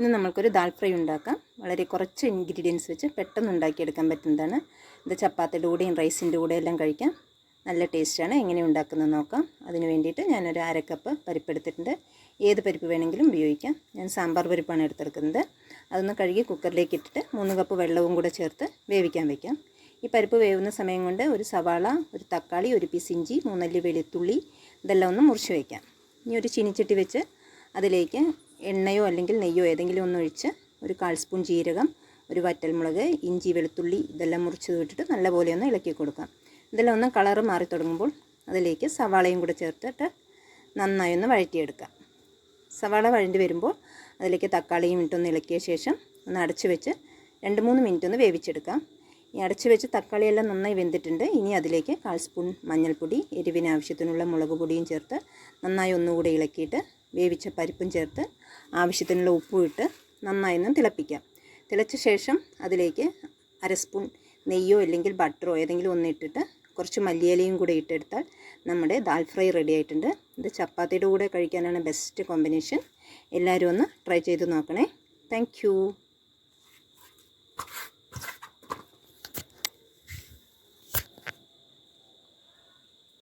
ഇന്ന് നമ്മൾക്കൊരു ദാൽ ഫ്രൈ ഉണ്ടാക്കാം. വളരെ കുറച്ച് ഇൻഗ്രീഡിയൻസ് വെച്ച് പെട്ടെന്ന് ഉണ്ടാക്കിയെടുക്കാൻ പറ്റുന്നതാണ്. ഇത് ചപ്പാത്തിയുടെ കൂടെയും റൈസിന്റെ കൂടെ എല്ലാം കഴിക്കാം. നല്ല ടേസ്റ്റാണ് എങ്ങനെ ഉണ്ടാക്കുന്നത് നോക്കാം. അതിന് വേണ്ടിയിട്ട് ഞാനൊരു അരക്കപ്പ് കപ്പ് പരിപ്പ് എടുത്തിട്ടുണ്ട് ഏത് പരിപ്പ് വേണമെങ്കിലും ഉപയോഗിക്കാം. ഞാൻ സാമ്പാർ പരിപ്പാണ് എടുത്തെടുക്കുന്നത്. അതൊന്ന് കഴുകി കുക്കറിലേക്ക് ഇട്ടിട്ട് മൂന്ന് കപ്പ് വെള്ളവും കൂടെ ചേർത്ത് വേവിക്കാൻ വയ്ക്കാം ഈ പരിപ്പ് വേവുന്ന സമയം കൊണ്ട് ഒരു സവാള ഒരു തക്കാളി ഒരു പീസ് ഇഞ്ചി മൂന്നല്ലി വെളുത്തുള്ളി ഇതെല്ലാം ഒന്ന് മുറിച്ച് വയ്ക്കാം ഇനി ഒരു ചീനിച്ചട്ടി വെച്ച് അതിലേക്ക് എണ്ണയോ അല്ലെങ്കിൽ നെയ്യോ ഏതെങ്കിലും ഒന്നൊഴിച്ച് ഒരു കാൽ സ്പൂൺ ജീരകം ഒരു വറ്റൽമുളക് ഇഞ്ചി വെളുത്തുള്ളി ഇതെല്ലാം മുറിച്ച് വിട്ടിട്ട് നല്ലപോലെ ഒന്ന് ഇളക്കി കൊടുക്കാം. ഇതെല്ലാം ഒന്ന് കളറ് മാറി തുടങ്ങുമ്പോൾ അതിലേക്ക് സവാളയും കൂടെ ചേർത്തിട്ട് നന്നായി ഒന്ന് വഴറ്റിയെടുക്കാം. സവാള വഴണ്ടി വരുമ്പോൾ അതിലേക്ക് തക്കാളിയും ഇട്ടൊന്ന് ഇളക്കിയ ശേഷം ഒന്ന് അടച്ചു വെച്ച് രണ്ട് മൂന്ന് മിനിറ്റ് ഒന്ന് വേവിച്ചെടുക്കാം. ഈ അടച്ചു വെച്ച് തക്കാളിയെല്ലാം നന്നായി വെന്തിട്ടുണ്ട്. ഇനി അതിലേക്ക് കാൽ സ്പൂൺ മഞ്ഞൾപ്പൊടി എരിവിന് ആവശ്യത്തിനുള്ള മുളക് പൊടിയും ചേർത്ത് നന്നായി ഒന്നുകൂടി ഇളക്കിയിട്ട് വേവിച്ച പരിപ്പും ചേർത്ത് ആവശ്യത്തിനുള്ള ഉപ്പും ഇട്ട് നന്നായി ഒന്ന് തിളപ്പിക്കാം. തിളച്ച ശേഷം അതിലേക്ക് അര സ്പൂൺ നെയ്യോ അല്ലെങ്കിൽ ബട്ടറോ ഏതെങ്കിലും ഒന്ന് ഇട്ടിട്ട് കുറച്ച് മല്ലിയിലയും കൂടെ ഇട്ടെടുത്താൽ നമ്മുടെ ദാൽ ഫ്രൈ റെഡി ആയിട്ടുണ്ട്. ഇത് ചപ്പാത്തിയുടെ കൂടെ കഴിക്കാനാണ് ബെസ്റ്റ് കോമ്പിനേഷൻ എല്ലാവരും ഒന്ന് ട്രൈ ചെയ്ത് നോക്കണേ. താങ്ക്